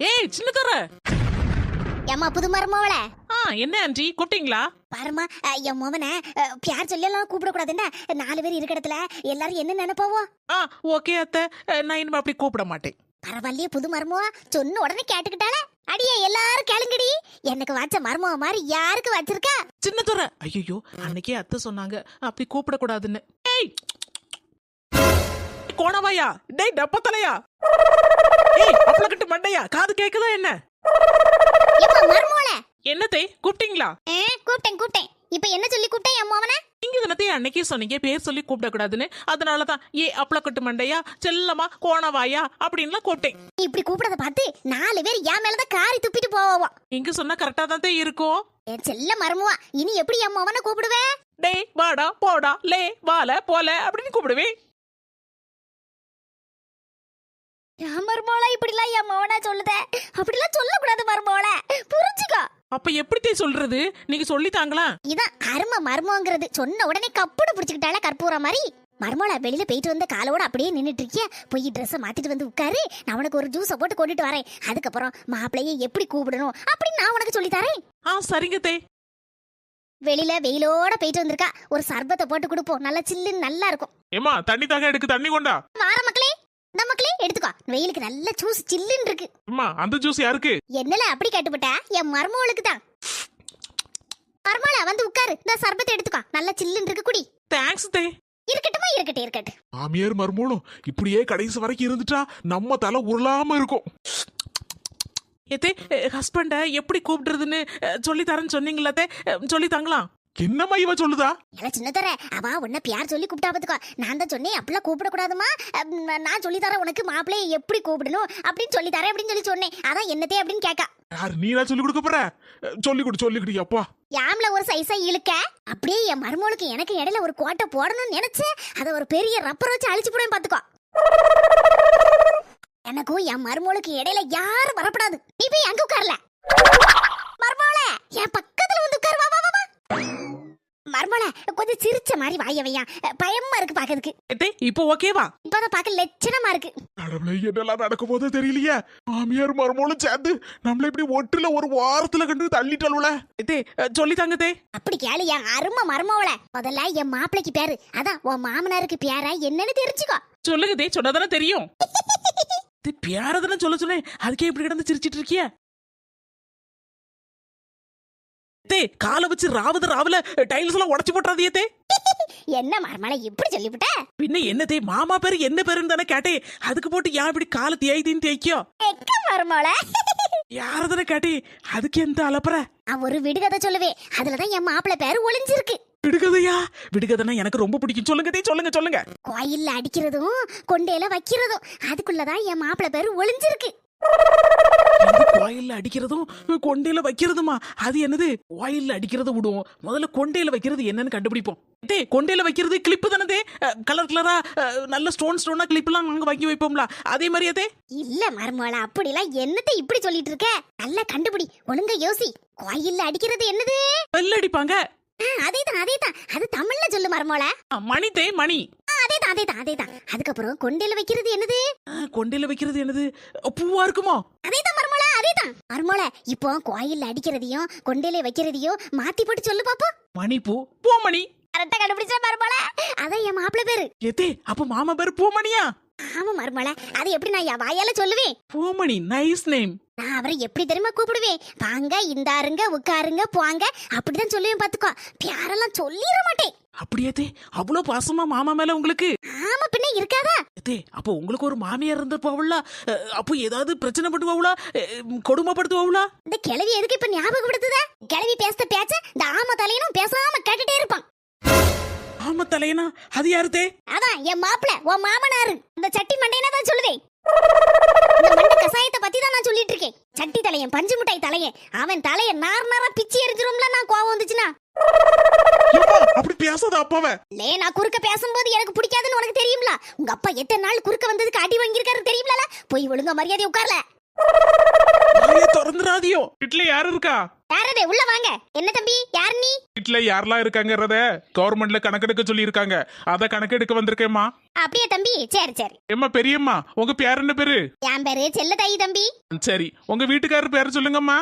ஏய் சின்ன தர. ஏம்மா புது மருமவள? ஆ என்ன ஆண்டி கூப்பிட்டீங்களா? பாருமா என் மோவனை பியார் சொல்லி எல்லாம் கூப்பிடக்கூடாதுன்னா நாலு பேர் இருக்க இடத்துல எல்லாரும் என்ன நினைப்போவோ? ஆ ஓகே அத்தை. அஹ், நான் இனிமே அப்படி கூப்பிட மாட்டேன். பரவாயில்லையே புது மருமவா. சொன்ன உடனே கேட்டுக்கிட்டாலே அடியே எல்லாரும் கேளுங்கடி. எனக்கு வச்ச மருமவ மாதிரி யாருக்கு வச்சிருக்கா? சின்ன துறை ஐயோ அன்னைக்கே அத்தை சொன்னாங்க. அப்படி கூப்பிடக்கூடாதுன்னு. ஏய்! கோணவாயா. டேய் டப்பத்தலையா? அப்பளக்கட்டு மண்டையா? காது கேக்குதா என்ன? என்னத்தை? கூப்பிட்டீங்களா? கூப்பிட்டேன் கூப்பிட்டேன். இப்ப என்ன சொல்லி கூப்பிட்டேன் என் மோவனை நீங்க தினத்தை அன்னைக்கே சொன்னீங்க? பேர் சொல்லி கூப்பிடக்கூடாதுன்னு. அதனாலதான் ஏ அப்பளக்கட்டு மண்டையா? செல்லமா? கோணவாயா? அப்படின்லாம் கூப்பிட்டேன். இப்படி கூப்பிடறத பார்த்து நாலு பேர் என் மேலதான் காரி துப்பிட்டு போவோம் நீங்க சொன்னா கரெக்டா தான் இருக்கும். என் செல்ல மருமவா இனி எப்படி என் மோவனை கூப்பிடுவே? டேய் வாடா போடா லே வால போல அப்படின்னு கூப்பிடுவேன். என் மருமவளா இப்படிலாம் என் மோவனா சொல்லுத? அப்படிலாம் சொல்லக்கூடாது மருமவள புரிஞ்சுக்கோ. அப்ப எப்படித்தே சொல்றது? நீங்க சொல்லித்தாங்களா? இதான் அருமை மர்மங்கிறது. சொன்ன உடனே கப்புன்னு பிடிச்சிக்கிட்டால கற்பூர மாதிரி. மர்மோல வெளியில போயிட்டு வந்த காலோட அப்படியே நின்னுட்டு இருக்கிய போய் ட்ரெஸ்ஸை மாத்திட்டு வந்து உட்காரு. நான் உனக்கு ஒரு ஜூஸை போட்டு கொண்டுட்டு வரேன். அதுக்கப்புறம் மாப்பிளைய எப்படி கூப்பிடணும் அப்படின்னு நான் உனக்கு சொல்லி தரேன். ஆ சரிங்க தே. வெளியில வெயிலோட போயிட்டு வந்திருக்கா. ஒரு சர்பத்தை போட்டு கொடுப்போம். நல்லா சில்லுன்னு நல்லா இருக்கும். ஏமா தண்ணி தாக எடுக்கு தண்ணி கொண்டா. வார மக்களே இந்த மக்களே எடுத்துக்கோ. வெயிலுக்கு நல்ல ஜூஸ் சில்லுன்னு இருக்கு. அம்மா அந்த ஜூஸ் யாருக்கு? என்னல அப்படி கேட்டுப்பட்ட? என் மருமகளுக்கு தான். மருமகள வந்து உட்காரு. இந்த சர்பத்தை எடுத்துக்கோ. நல்லா சில்லுன்னு இருக்கு குடி. தேங்க்ஸ் தே. இருக்கட்டுமா? இருக்கட்டும் இருக்கட்டும். மாமியார் மருமகளும் இப்படியே கடைசி வரைக்கும் இருந்துட்டா நம்ம தலை உருளாம இருக்கும். ஏத்தே ஹஸ்பண்ட எப்படி கூப்பிடுறதுன்னு சொல்லி தரேன்னு சொன்னீங்களா தே அஹ், சொல்லி தாங்களா என்னம்மா இவ சொல்லுதா? ஏல சின்ன தர அவ உன்ன பியார் சொல்லி கூப்பிட்டா பாத்துக்கோ. நான் தான் சொன்னேன் அப்படிலாம் கூப்பிடக்கூடாதுமா நான் சொல்லி தரேன் உனக்கு மாப்பிள்ளைய எப்படி கூப்பிடணும் அப்படின்னு சொல்லி தரேன் அப்படின்னு சொல்லி சொன்னேன். அதான் என்னதே அப்படின்னு கேக்கா. யார் நீனா சொல்லி கொடுக்க போற? சொல்லி கொடு சொல்லி கொடு அப்பா. யாம்ல ஒரு சைஸா இழுக்க? அப்படியே என் மருமகளுக்கு எனக்கு இடையில ஒரு கோட்டை போடணும்னு நினைச்சேன் அதை ஒரு பெரிய ரப்பர் வச்சு அழிச்சு போடுவேன் பாத்துக்கோ. எனக்கும் என் மருமகளுக்கு இடையில யாரும் வரப்படாது. நீ போய் வாயவையா பயமா இருக்கு பாக்கிறதுக்கு ஏத்தே இப்போ ஓகேவா? இப்பதான் பார்க்க லட்சணமா இருக்கு. கடவுளே என்னெல்லாம் நடக்கும் போதே தெரியலையே. மாமியார் மருமகளும் சேர்ந்து நம்மள இப்படி ஒட்டுல ஒரு வாரத்துல கண்டு தள்ளிட்டாளுல. அஹ், சொல்லி தாங்க தே அப்படி கேளு என் அருமை மருமவள. முதல்ல என் மாப்பிளைக்கு பேரு. அதான் உன் மாமனாருக்கு பேரா என்னன்னு தெரிஞ்சுக்கோ. சொல்லுங்க தே சொன்னாதானே தெரியும். தே பியாரதானே சொல்ல சொன்னேன். அதுக்கே இப்படி கிடந்து சிரிச்சிட்டு இருக்கிய. தே காலை வச்சு ராவது ராவுல டைல்ஸ் எல்லாம் உடைச்சு போட்டுறாதியே தே என்ன மருமலை இப்படி சொல்லிவிட்ட? பின்ன என்ன தே மாமா பேரு என்ன பேருன்னு தானே கேட்டேன் அதுக்கு போட்டு ஏன் இப்படி காலை தேய்தின்னு தேய்க்கியோ? எக்க மருமவள யாரதானே கேட்டே? அதுக்கு எந்த அலப்பற? நான் ஒரு விடுகதை சொல்லுவேன் அதுலதான் என் மாப்பிள்ளை பேரு ஒளிஞ்சிருக்கு. விடுகதையா? விடுகதைன்னா எனக்கு ரொம்ப பிடிக்கும். சொல்லுங்க தே சொல்லுங்க சொல்லுங்க. கோயில்ல அடிக்கிறதும் கொண்டையில வைக்கிறதும் அதுக்குள்ளதான் என் மாப்பிள்ளை பேரு ஒளிஞ்சிருக்கு. என்னது கோயில்ல அடிக்கிறதும் கொண்டையில வைக்கிறதுமா? அது என்னது? கோயில்ல அடிக்கிறத விடுவோம். முதல்ல கொண்டையில வைக்கிறது என்னன்னு கண்டுபிடிப்போம். தே கொண்டையில வைக்கிறது கிளிப்பு தானே கலர் கலரா நல்ல ஸ்டோன் ஸ்டோனா கிளிப் எல்லாம் நாங்க வாங்கி வைப்போம்ல. அதே மாதிரியே தே. இல்ல மருமவள அப்படிலாம் என்னத்தை இப்படி சொல்லிட்டு இருக்க? நல்லா கண்டுபிடி ஒழுங்கா யோசி. கோயில்ல அடிக்கிறது என்னது? பெல் அடிப்பாங்க. அதேதான் அதேதான். அது தமிழ்ல சொல்லு மருமவள ஆ, மணி தே மணி. அதேதான் அதேதான். அதேதான் அதுக்கப்புறம் கொண்டையில வைக்கிறது என்னது? கொண்டையில வைக்கிறது என்னது? பூவா இருக்குமோ? அதேதான் மருமல அதேதான். மருமல இப்போ கோயில்ல அடிக்கிறதையும் கொண்டையில வைக்கிறதையும் மாத்தி போட்டு சொல்லு பாப்போம் மணிப்பூ பூமணி. கரெக்டா கண்டுபிடிச்ச மருமல அதான் என் மாப்பிள்ளை பேரு. ஏத்தே அப்ப மாமா பேரு பூமணியா? ஆமா மருமல அது எப்படி நான் என் வாயால சொல்லுவேன்? பூமணி நைஸ் நேம் நான் அவரை எப்படி தெரியுமா கூப்பிடுவேன்? வாங்க இந்தாருங்க உட்காருங்க போங்க. அப்படிதான் சொல்லுவேன் பாத்துக்கோ. பியாரெல்லாம் சொல்லிட மாட்டேன். அப்படியே தே அவ்வளவு பாசமா மாமா மேல உங்களுக்கு? ஆமா பின்ன இருக்காதா? ஏத்தே அப்போ உங்களுக்கு ஒரு மாமியார் இருந்திருப்பாவுல அப்போ ஏதாவது பிரச்சனை பண்ணுவாவுளா கொடுமைப்படுத்துவாவுளா? இந்த கிழவி எதுக்கு இப்ப ஞாபகப்படுத்துத? கிழவி பேசுற பேச்ச இந்த ஆம தலையனும் பேசாம தலையனா? அது யாரு தே அதான் என் மாப்பிள உன் மாமனாரு. இந்த சட்டி மண்டையனா தான் சொல்லுவேன் இந்த மண்டை கசாயத்தை பத்தி தான் நான் சொல்லிட்டு இருக்கேன். சட்டி தலையன் பஞ்சு மிட்டாய் தலையன். அவன் தலைய நார் நாரா பிச்சு எரிஞ்சிரும்ல நான் கோவம் வந்துச்சுன்னா? ஏம்மா, அப்படி பேசாத அப்பாவ. லே நான் குறுக்க பேசும்போது எனக்கு பிடிக்காதுன்னு உனக்கு தெரியும்ல? உங்க அப்பா எத்தனை நாள் குறுக்க வந்ததுக்கு அடி வாங்கியிருக்காரு தெரியும்ல போய் ஒழுங்கா மரியாதை உட்கார்ல. திறந்துடாதியோ. வீட்டுல யாரு இருக்கா? யாரதே உள்ள வாங்க. என்ன தம்பி? யார் நீ? வீட்டுல யாரெல்லாம் இருக்காங்கறத கவர்மெண்ட்ல கணக்கெடுக்க சொல்லியிருக்காங்க. அத கணக்கெடுக்க வந்திருக்கேம்மா. அப்படியே தம்பி? சரி சரி. ஏம்மா பெரியம்மா உங்க பேர் என்ன பேரு? என் பேரு செல்ல தாயி தம்பி. சரி உங்க வீட்டுக்காரர் பேர் சொல்லுங்கம்மா.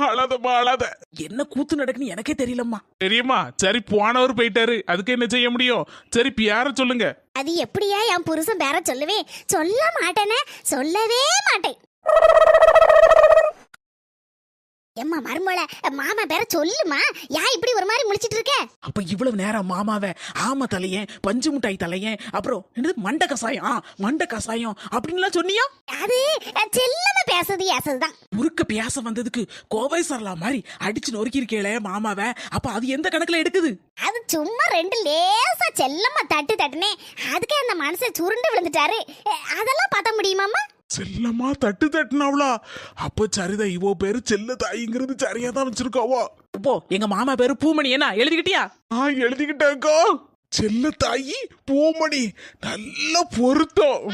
அழாதம்மா அழாத. என்ன கூத்து நடக்குன்னு எனக்கே தெரியலம்மா. பெரியம்மா சரி போனவர் போயிட்டாரு. அதுக்கு என்ன செய்ய முடியும்? சரி பேர சொல்லுங்க. அது எப்படியா என் புருஷன் பேர சொல்லுவேன் சொல்ல மாட்டேனே? சொல்லவே மாட்டேன். எம்மா மருமோள மாமா பேர சொல்லுமா? ஏன் இப்படி ஒரு மாதிரி முழிச்சிட்டு இருக்க? அப்ப இவ்வளவு நேரம் மாமாவை ஆம தலையன் பஞ்சு முட்டாய் தலையன் அப்புறம் என்னது மண்ட கசாயம்? மண்ட கசாயம் அப்படின்லாம் சொன்னியா? அது செல்லமா பேசுறது ஏசதுதான். முறுக்க பேச வந்ததுக்கு கோவை சரலா மாதிரி அடிச்சு நொறுக்கி இருக்கேளே மாமாவை. அப்ப அது எந்த கணக்குல எடுக்குது? அது சும்மா ரெண்டு லேசா செல்லமா தட்டு தட்டுனே அதுக்கே அந்த மனசை சுருண்டு விழுந்துட்டாரு. அதெல்லாம் பார்த்த முடியுமாமா செல்லம்மா தட்டு தட்டுனாவளா? அப்ப சரிதான் இவோ பேரு செல்ல தாயிங்கிறது சரியா தான் வச்சிருக்காவோ? இப்போ எங்க மாமா பேரு பூமணி என்ன எழுதிக்கிட்டியா? ஆ எழுதிக்கிட்டேக்கா செல்ல தாயி பூமணி நல்ல பொருத்தம்.